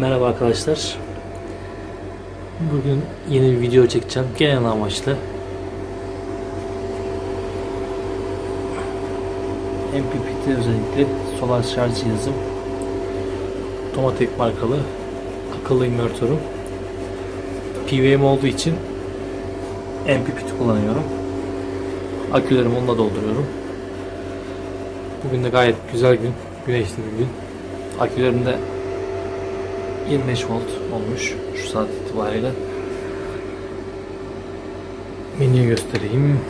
Merhaba arkadaşlar. Bugün yeni bir video çekeceğim. Genel amaçlı. MPPT özellikle solar şarj cihazım. Tomatek markalı akıllı invertörüm. PWM olduğu için MPPT kullanıyorum. Akülerimi onunla dolduruyorum. Bugün de gayet güzel gün. Güneşli bir gün. Akülerim de 25 volt olmuş şu saat itibariyle. Menüyü göstereyim.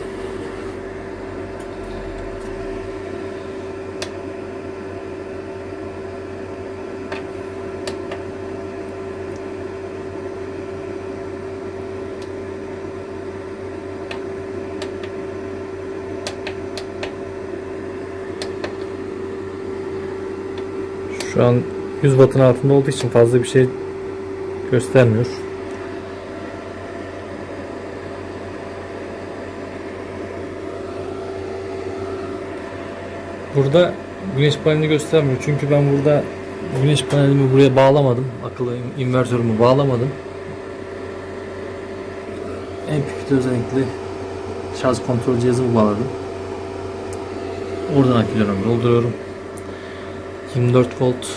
Şu an 100 wattın altında olduğu için fazla bir şey göstermiyor. Burada güneş panelini göstermiyor. Çünkü ben burada güneş panelimi buraya bağlamadım. Akıllı in- invertörümü bağlamadım. MPPT özellikle şarj kontrol cihazımı bağladım. Oradan akülerimi dolduruyorum. 24 volt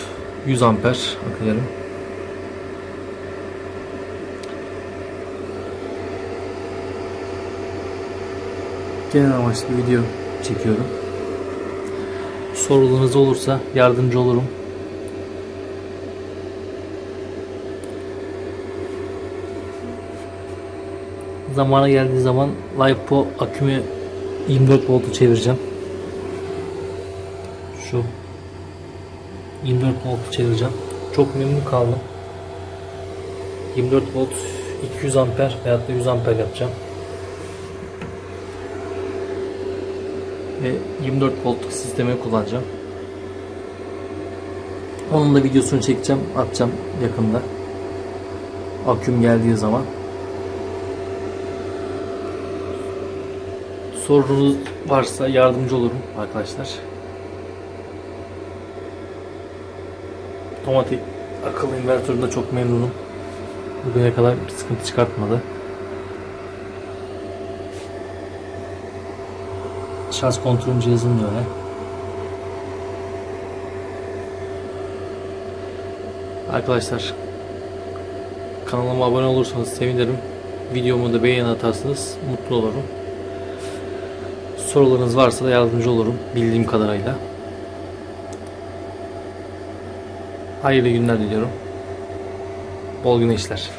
100 amper akülerim. Genel amaçlı bir video çekiyorum. Sorularınız olursa yardımcı olurum. Zamana geldiği zaman LiPo akümü 24 voltu çevireceğim. Şu 24 volt çevireceğim. Çok memnun kaldım. 24 volt 200 amper veyahut da 100 amper yapacağım. Ve 24 voltluk sistemi kullanacağım. Onun da videosunu çekeceğim, atacağım yakında. Aküm geldiği zaman. Sorunuz varsa yardımcı olurum arkadaşlar. Otomatik akıllı invertöründe çok memnunum. Bugüne kadar bir sıkıntı çıkartmadı. Şarj kontrol cihazım da öyle. Arkadaşlar kanalıma abone olursanız sevinirim. Videomu da beğeni atarsanız mutlu olurum. Sorularınız varsa da yardımcı olurum bildiğim kadarıyla. Hayırlı günler diliyorum. Bol güneşler.